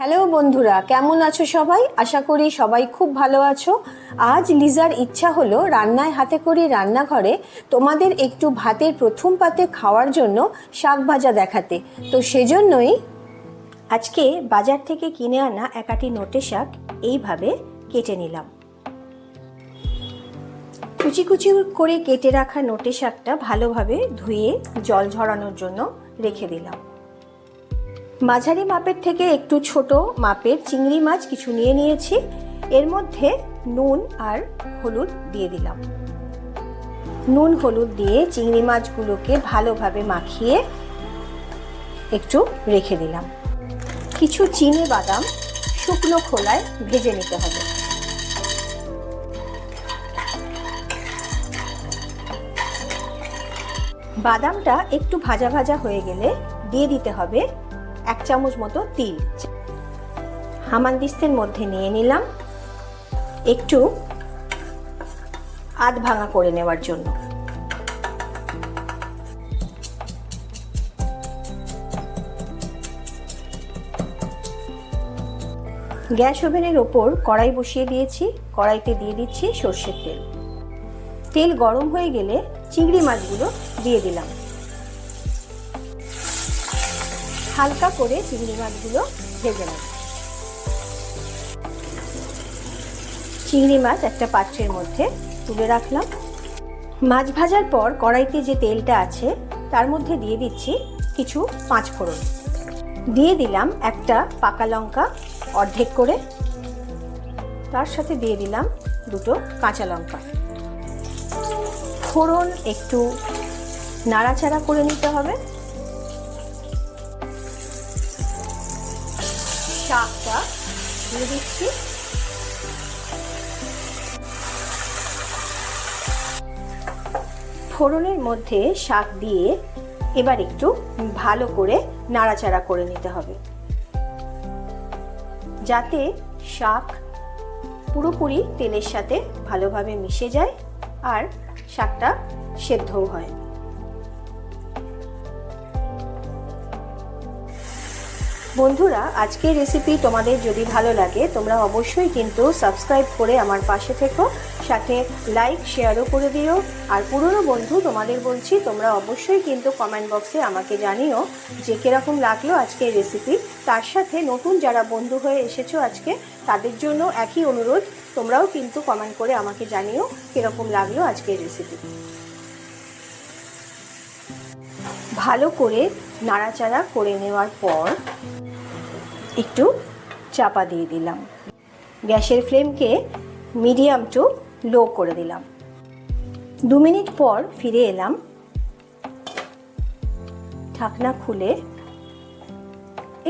Hello বন্ধুরা, কেমন আছো সবাই? আশা করি সবাই খুব ভালো আছো। আজ লিজার ইচ্ছা হলো রান্নায় হাতে করি রান্নাঘরে তোমাদের একটু ভাতের প্রথম পাতে খাওয়ার জন্য শাক ভাজা দেখাতে। তো সেজন্যই আজকে বাজার থেকে কিনে আনা একাটি নোটে শাক এইভাবে কেটে নিলাম। কুচি কুচি করে কেটে রাখা নোটে শাকটা ভালোভাবে ধুয়ে জল ঝরানোর জন্য রেখে দিলাম। মাঝারি মাপের থেকে একটু ছোট মাপের চিংড়ি মাছ কিছু নিয়ে নিয়েছি। এর মধ্যে নুন আর হলুদ দিয়ে দিলাম। নুন, হলুদ দিয়ে চিংড়ি মাছগুলোকে ভালোভাবে মাখিয়ে একটু রেখে দিলাম। কিছু চিনে বাদাম শুকনো খোলায় ভেজে নিতে হবে। বাদামটা একটু ভাজা ভাজা হয়ে গেলে দিয়ে দিতে হবে এক চামচ মতো তিল। হামানদিস্তের মধ্যে নিয়ে নিলাম। একটু আধ ভাঙা করে নেওয়ার জন্য। গ্যাস ওভেনের ওপর কড়াই বসিয়ে দিয়েছি। কড়াইতে দিয়ে দিচ্ছি সর্ষের তেল। তেল গরম হয়ে গেলে চিংড়ি মাছগুলো দিয়ে দিলাম। হালকা করে চিংড়ি মাছগুলো ভেজে নেব। চিংড়ি মাছ একটা পাত্রের মধ্যে তুলে রাখলাম। মাছ ভাজার পর কড়াইতে যে তেলটা আছে, তার মধ্যে দিয়ে দিচ্ছি কিছু পাঁচ ফোড়ন। দিয়ে দিলাম একটা পাকা লঙ্কা অর্ধেক করে। তার সাথে দিয়ে দিলাম দুটো কাঁচা লঙ্কা। ফোড়ন একটু নাড়াচাড়া করে নিতে হবে। শাকটা দিয়ে দিচ্ছি। ফোড়নের মধ্যে শাক দিয়ে এবার একটু ভালো করে নাড়াচাড়া করে নিতে হবে। যাতে শাক পুরোপুরি তেলের সাথে ভালোভাবে মিশে যায় আর শাকটা সেদ্ধও হয়। বন্ধুরা, আজকের রেসিপি তোমাদের যদি ভালো লাগে, তোমরা অবশ্যই কিন্তু সাবস্ক্রাইব করে আমার পাশে থেকো, সাথে লাইক শেয়ারও করে দিও, আর পুরনো বন্ধু তোমাদের বলছি, তোমরা অবশ্যই কিন্তু কমেন্ট বক্সে আমাকে জানিও যে কীরকম লাগল আজকের রেসিপি তার সাথে নতুন যারা বন্ধু হয়ে এসেছ আজকে, তাদের জন্য একই অনুরোধ, তোমরাও কিন্তু কমেন্ট করে আমাকে জানিও কীরকম লাগল আজকের রেসিপি ভালো করে নাড়াচাড়া করে নেওয়ার পর একটু চাপা দিয়ে দিলাম। গ্যাসের ফ্লেমকে মিডিয়াম টু লো করে দিলাম। দু মিনিট পর ফিরে এলাম। ঢাকনা খুলে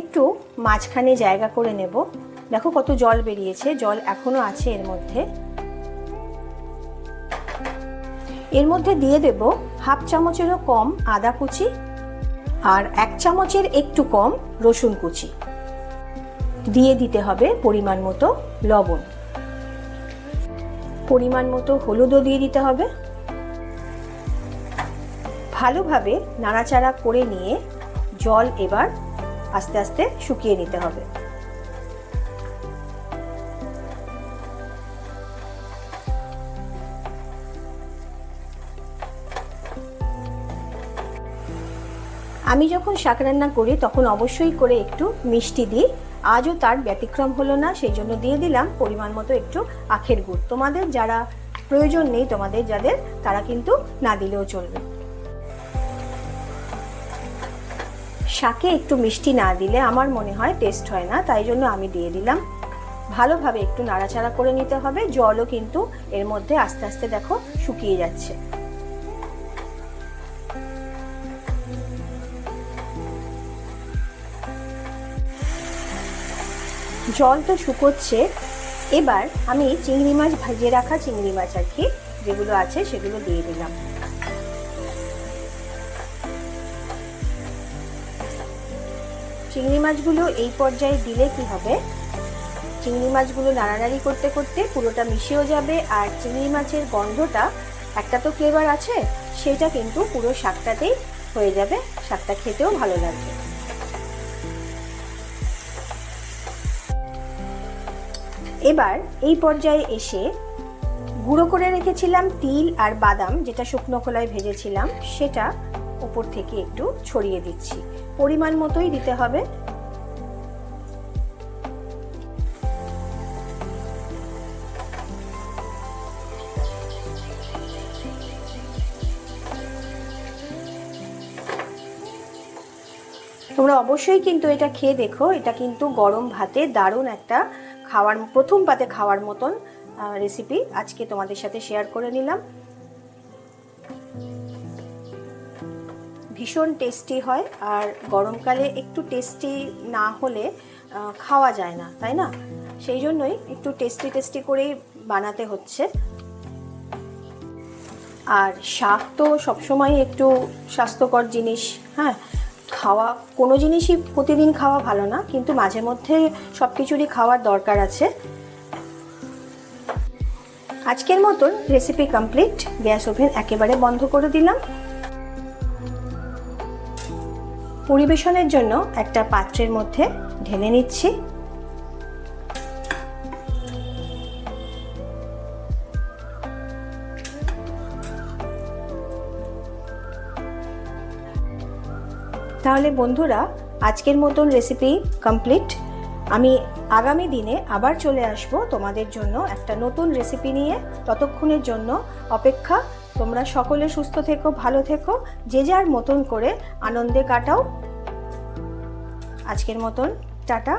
একটু মাঝখানে জায়গা করে নেব। দেখো কত জল বেরিয়েছে, জল এখনও আছে এর মধ্যে। এর মধ্যে দিয়ে দেব হাফ চামচেরও কম আদা কুচি আর এক চামচের একটু কম রসুন কুচি। দিয়ে দিতে হবে পরিমাণ মতো লবণ। পরিমাণ মতো হলুদও দিয়ে দিতে হবে। ভালোভাবে নাড়াচাড়া করে নিয়ে জল এবার আস্তে আস্তে শুকিয়ে নিতে হবে। আমি যখন শাক রান্না করি, তখন অবশ্যই করে একটু মিষ্টি দিই। আজও তার ব্যতিক্রম হলো না, সেই জন্য দিয়ে দিলাম পরিমাণ মতো একটু আখের গুড়। তোমাদের যারা প্রয়োজন নেই, তোমাদের যাদের, তারা কিন্তু না দিলেও চলবে। শাকে একটু মিষ্টি না দিলে আমার মনে হয় টেস্ট হয় না, তাই জন্য আমি দিয়ে দিলাম। ভালোভাবে একটু নাড়াচাড়া করে নিতে হবে, জলও কিন্তু এর মধ্যে আস্তে আস্তে দেখো শুকিয়ে যাচ্ছে। জল তো শুকোচ্ছে। এবার আমি চিংড়ি মাছ ভাজিয়ে রাখা চিংড়ি মাছ আর কি, যেগুলো আছে সেগুলো দিয়ে দিলাম। চিংড়ি মাছগুলো এই পর্যায়ে দিলে কি হবে? চিংড়ি মাছগুলো নাড়ানাড়ি করতে করতে পুরোটা মিশেও যাবে আর চিংড়ি মাছের গন্ধটা, একটা তো ফ্লেভার আছে, সেটা কিন্তু পুরো শাকটাতেই হয়ে যাবে, শাকটা খেতেও ভালো লাগবে। এবার এই পর্যায়ে এসে গুঁড়ো করে রেখেছিলাম তিল আর বাদাম, যেটা শুকনো খোলায় ভেজেছিলাম, সেটা উপর থেকে একটু ছড়িয়ে দিচ্ছি। পরিমাণ মতোই দিতে হবে। তোমরা অবশ্যই কিন্তু এটা খেয়ে দেখো। এটা কিন্তু গরম ভাতে দারুণ একটা খাওয়ার, প্রথম পাতে খাওয়ার মতন রেসিপি আজকে তোমাদের সাথে শেয়ার করে নিলাম। ভীষণ টেস্টি হয় আর গরমকালে একটু টেস্টি না হলে খাওয়া যায় না, তাই না? সেই জন্যই একটু টেস্টি টেস্টি করেই বানাতে হচ্ছে। আর শাক তো সবসময় একটু স্বাস্থ্যকর জিনিস হ্যাঁ? খাওয়া, কোনো জিনিসই প্রতিদিন খাওয়া ভালো না, কিন্তু মাঝে মধ্যে সব কিছুরই খাওয়ার দরকার আছে। আজকের মতন রেসিপি কমপ্লিট গ্যাস ওভেন একেবারে বন্ধ করে দিলাম। পরিবেশনের জন্য একটা পাত্রের মধ্যে ঢেলে নিচ্ছি। তাহলে বন্ধুরা, আজকের মতন রেসিপি কমপ্লিট আমি আগামী দিনে আবার চলে আসব তোমাদের জন্য একটা নতুন রেসিপি নিয়ে। ততক্ষণের জন্য অপেক্ষা। তোমরা সকলে সুস্থ থেকো, ভালো থেকো, যে যার মতন করে আনন্দে কাটাও। আজকের মতন, টাটা।